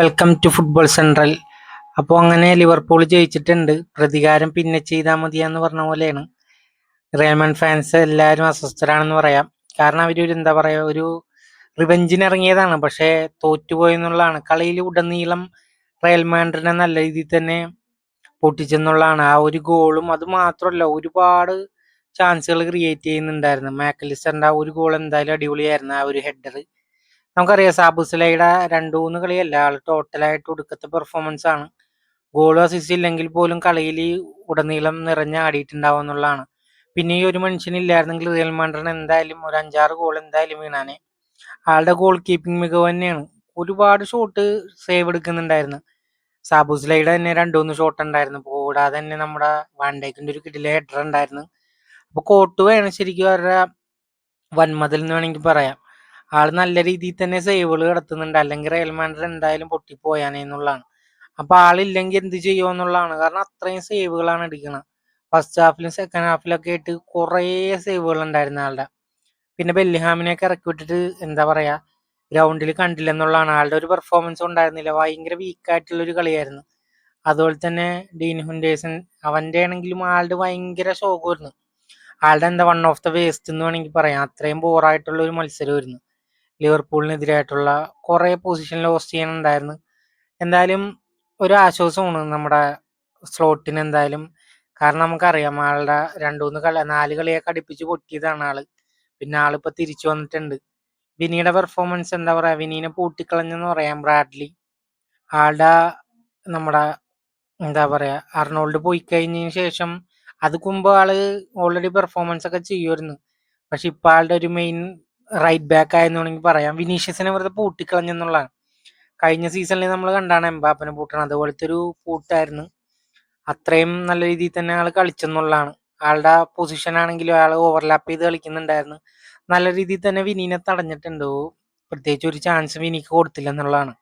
Welcome to football central അപ്പോൾ അങ്ങനെ Liverpool ജയിച്ചിട്ടുണ്ട്. പ്രതികാരം പിന്നെ ചെയ്താൽ മതിയെന്ന് പറഞ്ഞ പോലെയാണ്. റയൽമൺ ഫാൻസ് എല്ലാവരും അസ്വസ്ഥരാണെന്ന് പറയാം. കാരണം അവർ ഒരു എന്താ പറയുക ഒരു റിവെഞ്ചിന് ഇറങ്ങിയതാണ്. പക്ഷേ തോറ്റുപോയെന്നുള്ളതാണ്. കളിയിൽ ഉടനീളം റയൽ മാൻഡ്രിനെ നല്ല രീതിയിൽ തന്നെ പൊട്ടിച്ചെന്നുള്ളതാണ്. ആ ഒരു ഗോളും അത് മാത്രമല്ല ഒരുപാട് ചാൻസുകൾ ക്രിയേറ്റ് ചെയ്യുന്നുണ്ടായിരുന്നു. മാക്കലിസ്റ്ററിന്റെ ആ ഒരു ഗോൾ എന്തായാലും അടിപൊളിയായിരുന്നു. ആ ഒരു ഹെഡർ നമുക്കറിയാം സാബുസലയുടെ രണ്ടു മൂന്ന് കളിയല്ല? ആൾ ടോട്ടലായിട്ട് ഒടുക്കത്തെ പെർഫോമൻസ് ആണ്. ഗോളും അസിസ്റ്റ് ഇല്ലെങ്കിൽ പോലും കളിയിൽ ഉടനീളം നിറഞ്ഞ ആടിയിട്ടുണ്ടാവും എന്നുള്ളതാണ്. പിന്നെ ഈ ഒരു മനുഷ്യനില്ലായിരുന്നെങ്കിൽ റിയൽ മാൻഡ്രൻ എന്തായാലും ഒരു അഞ്ചാറ് ഗോൾ എന്തായാലും വീണാനെ. ആളുടെ ഗോൾ കീപ്പിംഗ് മികവ് തന്നെയാണ്. ഒരുപാട് ഷോട്ട് സേവ് എടുക്കുന്നുണ്ടായിരുന്നു. സാബുസിലയുടെ തന്നെ രണ്ടു മൂന്ന് ഷോട്ട് ഉണ്ടായിരുന്നു. കൂടാതെ തന്നെ നമ്മുടെ വാൻഡേക്കിന്റെ ഒരു കിടിലെ ഹെഡർ ഉണ്ടായിരുന്നു. അപ്പോൾ കോട്ട് വേണം ശരിക്കും അവരുടെ വൻമതിൽ എന്ന് വേണമെങ്കിൽ പറയാം. ആൾ നല്ല രീതിയിൽ തന്നെ സേവുകൾ കിടത്തുന്നുണ്ട്. അല്ലെങ്കിൽ റയൽ മാൻഡ്രിഡ് എന്തായാലും പൊട്ടിപ്പോയാനെന്നുള്ളതാണ് അപ്പൊ ആളില്ലെങ്കിൽ എന്ത് ചെയ്യുമെന്നുള്ളതാണ് കാരണം അത്രയും സേവുകളാണ് എടുക്കുന്നത് ഫസ്റ്റ് ഹാഫിലും സെക്കൻഡ് ഹാഫിലൊക്കെ ആയിട്ട് കുറേ സേവുകൾ ഉണ്ടായിരുന്നു ആളുടെ. പിന്നെ ബെല്ലിഹാമിനെയൊക്കെ ഇറക്കി വിട്ടിട്ട് എന്താ പറയാ ഗ്രൗണ്ടിൽ കണ്ടില്ലെന്നുള്ളതാണ് ആളുടെ ഒരു പെർഫോമൻസ് ഉണ്ടായിരുന്നില്ല. ഭയങ്കര വീക്കായിട്ടുള്ള ഒരു കളിയായിരുന്നു. അതുപോലെ തന്നെ ഡീൻ ഹുൻഡേസൺ അവന്റെ ആണെങ്കിലും ആളുടെ ഭയങ്കര ശോകമായിരുന്നു. ആളുടെ എന്താ വൺ ഓഫ് ദ വേസ്റ്റ് എന്ന് വേണമെങ്കിൽ പറയാം. അത്രയും ബോറായിട്ടുള്ള ഒരു മത്സരമായിരുന്നു. ലിവർപൂളിനെതിരായിട്ടുള്ള കുറേ പൊസിഷൻ ലോസ് ചെയ്യാനുണ്ടായിരുന്നു എന്തായാലും ഒരു ആശ്വാസമാണ് നമ്മുടെ സ്ലോട്ടിന് എന്തായാലും. കാരണം നമുക്കറിയാം ആളുടെ രണ്ടു മൂന്ന് കളി നാല് കളിയൊക്കെ അടുപ്പിച്ച് പൊട്ടിയതാണ് ആൾ. പിന്നെ ആളിപ്പോ തിരിച്ചു വന്നിട്ടുണ്ട്. വിനിയുടെ പെർഫോമൻസ് എന്താ പറയാ? വിനീനെ പൂട്ടിക്കളഞ്ഞെന്ന് പറയാം ബ്രാഡ്ലി. ആളുടെ നമ്മുടെ എന്താ പറയാ? അർണോൾഡ് പോയി കഴിഞ്ഞതിന് ശേഷം അത് മുമ്പ് ആൾ ഓൾറെഡി പെർഫോമൻസ് ഒക്കെ ചെയ്യുമായിരുന്നു പക്ഷെ ഇപ്പൊ ആളുടെ ഒരു മെയിൻ റൈറ്റ് ബാക്ക് ആയെന്ന് വേണമെങ്കിൽ പറയാം. വിനീഷ്യസിനെ വെറുതെ പൂട്ടിക്കളഞ്ഞെന്നുള്ളതാണ്. കഴിഞ്ഞ സീസണിൽ നമ്മൾ കണ്ടാണ് എംബാപ്പനെ പൂട്ടണം അതുപോലത്തെ ഒരു പൂട്ടായിരുന്നു. അത്രയും നല്ല രീതിയിൽ തന്നെ ആൾ കളിച്ചെന്നുള്ളതാണ്. ആളുടെ പൊസിഷൻ ആണെങ്കിലും അയാൾ ഓവർലാപ്പ് ചെയ്ത് കളിക്കുന്നുണ്ടായിരുന്നു. നല്ല രീതിയിൽ തന്നെ വിനീനെ തടഞ്ഞിട്ടുണ്ട്. പ്രത്യേകിച്ച് ഒരു ചാൻസ് വിനിക്ക് കൊടുത്തില്ല എന്നുള്ളതാണ്.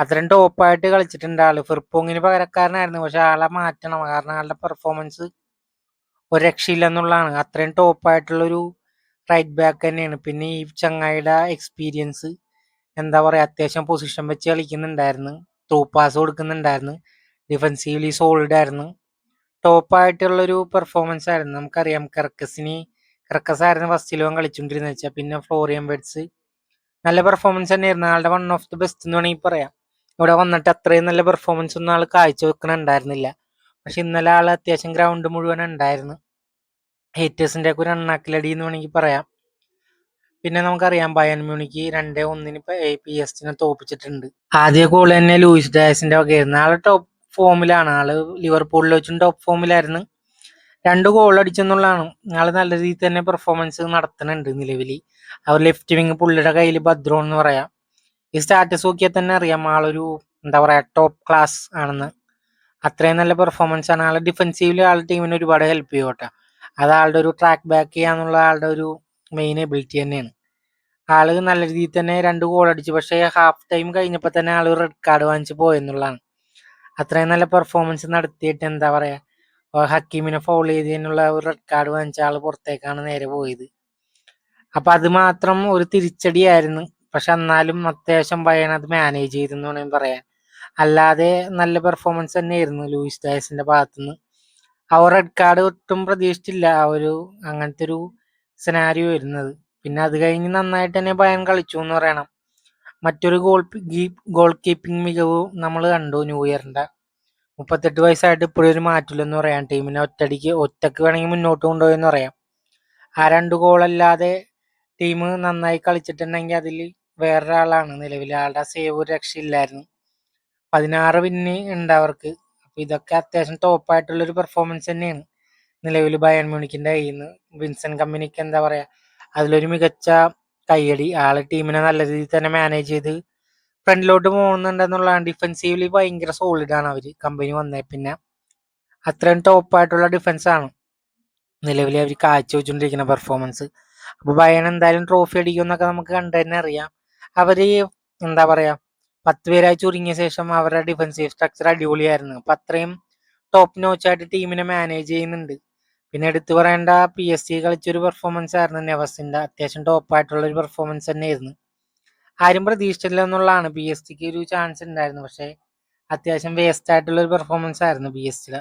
അത്രയും ടോപ്പായിട്ട് കളിച്ചിട്ടുണ്ട് ആൾ. ഫിർപ്പോങ്ങിന് പകരക്കാരനായിരുന്നു. പക്ഷെ ആളെ മാറ്റണം. കാരണം ആളുടെ പെർഫോമൻസ് ഒരു രക്ഷയില്ല എന്നുള്ളതാണ്. അത്രയും ടോപ്പായിട്ടുള്ള ഒരു റൈറ്റ് ബാക്ക് തന്നെയാണ്. പിന്നെ ഈ ചങ്ങായിയുടെ എക്സ്പീരിയൻസ് എന്താ പറയുക അത്യാവശ്യം പൊസിഷൻ വെച്ച് കളിക്കുന്നുണ്ടായിരുന്നു. ത്രൂ പാസ് കൊടുക്കുന്നുണ്ടായിരുന്നു. ഡിഫൻസീവ്ലി സോൾഡ് ആയിരുന്നു. ടോപ്പ് ഒരു പെർഫോമൻസ് ആയിരുന്നു. നമുക്കറിയാം കർക്കസിന് കർക്കസ് ആയിരുന്നു ഫസ്റ്റ് ലോകം കളിച്ചുകൊണ്ടിരുന്നത് വെച്ചാൽ പിന്നെ ഫ്ലോറിയൻ ബെഡ്സ് നല്ല പെർഫോമൻസ് തന്നെയായിരുന്നു. ആളുടെ വൺ ഓഫ് ദി ബെസ്റ്റ് എന്ന് വേണമെങ്കിൽ പറയാം. ഇവിടെ വന്നിട്ട് അത്രയും നല്ല പെർഫോമൻസ് ഒന്നും ആൾ കാഴ്ചവെക്കണുണ്ടായിരുന്നില്ല. പക്ഷെ ഇന്നലെ ആൾ അത്യാവശ്യം ഗ്രൗണ്ട് മുഴുവൻ ഉണ്ടായിരുന്നു. ഹേറ്റേഴ്സിന്റെ ഒക്കെ ഒരു എണ്ണാക്കിലടി എന്ന് വേണമെങ്കിൽ പറയാം. പിന്നെ നമുക്കറിയാം ബയൻ മ്യൂണിക്ക് രണ്ടേ ഒന്നിന് പി എസ് ടിനെ തോപ്പിച്ചിട്ടുണ്ട്. ആദ്യ ഗോൾ തന്നെ ലൂയിസ് ഡയസിന്റെ വകയായിരുന്നു. ആൾ ടോപ്പ് ഫോമിലാണ് ആൾ ലിവർപൂളിൽ വെച്ചും ടോപ്പ് ഫോമിലായിരുന്നു രണ്ട് ഗോൾ അടിച്ചെന്നുള്ളതാണ്. ആൾ നല്ല രീതിയിൽ തന്നെ പെർഫോമൻസ് നടത്തുന്നുണ്ട് നിലവിൽ അവർ ലെഫ്റ്റ് വിങ് പുള്ളിയുടെ കയ്യിൽ ഭദ്രോ എന്ന് പറയാം. ഈ സ്റ്റാറ്റസ് നോക്കിയാൽ തന്നെ അറിയാം ആളൊരു എന്താ പറയുക ടോപ്പ് ക്ലാസ് ആണെന്ന്. അത്രയും നല്ല പെർഫോമൻസ് ആണ്. ആൾ ഡിഫൻസീവിൽ ആൾ ടീമിന് ഒരുപാട് ഹെൽപ്പ് ചെയ്യോട്ടെ അത് ആളുടെ ഒരു ട്രാക്ക് ബാക്ക് ചെയ്യാന്നുള്ള ആളുടെ ഒരു മെയിൻ എബിലിറ്റി തന്നെയാണ്. ആൾ നല്ല രീതിയിൽ തന്നെ രണ്ട് ഗോൾ അടിച്ചു. പക്ഷേ ഹാഫ് ടൈം കഴിഞ്ഞപ്പോൾ തന്നെ ആൾ റെഡ് കാർഡ് വാങ്ങിച്ച് പോയെന്നുള്ളതാണ് അത്രയും നല്ല പെർഫോമൻസ് നടത്തിയിട്ട് എന്താ പറയുക ഹക്കീമിനെ ഫോളോ ചെയ്തതിനുള്ള ഒരു റെഡ് കാർഡ് വാങ്ങിച്ച ആൾ പുറത്തേക്കാണ് നേരെ പോയത്. അപ്പൊ അത് മാത്രം ഒരു തിരിച്ചടിയായിരുന്നു. പക്ഷെ എന്നാലും അത്യാവശ്യം ബയൺ അത് മാനേജ് ചെയ്തെന്ന് വേണമെങ്കിൽ പറയാം. അല്ലാതെ നല്ല പെർഫോമൻസ് തന്നെയായിരുന്നു ലൂയിസ് ഡയസിന്റെ ഭാഗത്തുനിന്ന്. അവർ റെഡ് കാർഡ് ഒട്ടും പ്രതീക്ഷിച്ചില്ല. ആ ഒരു അങ്ങനത്തെ ഒരു സിനാരിയോ വരുന്നത്. പിന്നെ അത് കഴിഞ്ഞ് നന്നായിട്ട് തന്നെ ഭയം കളിച്ചു എന്ന് പറയണം. മറ്റൊരു ഗോൾ ഗോൾ കീപ്പിംഗ് മികവ് നമ്മൾ കണ്ടു ന്യൂ ഇയറിന്റെ മുപ്പത്തെട്ട് വയസ്സായിട്ട് ഇപ്പോഴും ഒരു മാറ്റില്ലെന്ന് പറയാം. ടീമിനെ ഒറ്റടിക്ക് ഒറ്റയ്ക്ക് വേണമെങ്കിൽ മുന്നോട്ട് കൊണ്ടുപോയെന്ന് പറയാം. ആ രണ്ട് ഗോളല്ലാതെ ടീം നന്നായി കളിച്ചിട്ടുണ്ടെങ്കിൽ അതിൽ വേറൊരാളാണ് നിലവിൽ. ആളുടെ സേവ് രക്ഷയില്ലായിരുന്നു. പതിനാറ് പിന്നെ ഉണ്ട് അവർക്ക്. ഇതൊക്കെ അത്യാവശ്യം ടോപ്പായിട്ടുള്ള ഒരു പെർഫോമൻസ് തന്നെയാണ്. നിലവിൽ ബയൺ മ്യൂണിക്കിന്റെ കയ്യിൽ നിന്ന്. വിൻസെന്റ് കമ്പനിക്ക് എന്താ പറയാ അതിലൊരു മികച്ച കയ്യടി. ആൾ ടീമിനെ നല്ല രീതിയിൽ തന്നെ മാനേജ് ചെയ്ത് ഫ്രണ്ടിലോട്ട് പോകുന്നുണ്ടെന്നുള്ളതാണ്. ഡിഫൻസീവ്ലി ഭയങ്കര സോളിഡ് ആണ് അവർ. കമ്പനി വന്നേ പിന്നെ അത്രയും ടോപ്പായിട്ടുള്ള ഡിഫൻസ് ആണ്. നിലവിൽ അവർ കാഴ്ചവെച്ചുകൊണ്ടിരിക്കുന്ന പെർഫോമൻസ് അപ്പൊ ബയൺ എന്തായാലും ട്രോഫി അടിക്കും എന്നൊക്കെ നമുക്ക് കണ്ടു തന്നെ അറിയാം. അവർ എന്താ പറയാ പത്ത് പേരായി ചുരുങ്ങിയ ശേഷം അവരുടെ ഡിഫൻസീവ് സ്ട്രക്ചർ അടിപൊളിയായിരുന്നു. അപ്പൊ അത്രയും ടോപ്പ് നോച്ചായിട്ട് ടീമിനെ മാനേജ് ചെയ്യുന്നുണ്ട്. പിന്നെ എടുത്തു പറയേണ്ട പി എസ് സി കളിച്ചൊരു പെർഫോമൻസ് ആയിരുന്നു നെവസിന്റെ. അത്യാവശ്യം ടോപ്പായിട്ടുള്ള ഒരു പെർഫോമൻസ് തന്നെയായിരുന്നു. ആരും പ്രതീക്ഷിച്ചില്ല എന്നുള്ളതാണ് പി എസ് സിക്ക് ഒരു ചാൻസ് ഉണ്ടായിരുന്നു. പക്ഷേ അത്യാവശ്യം വേസ്റ്റ് ആയിട്ടുള്ള ഒരു പെർഫോമൻസ് ആയിരുന്നു പി എസ് ടിയുടെ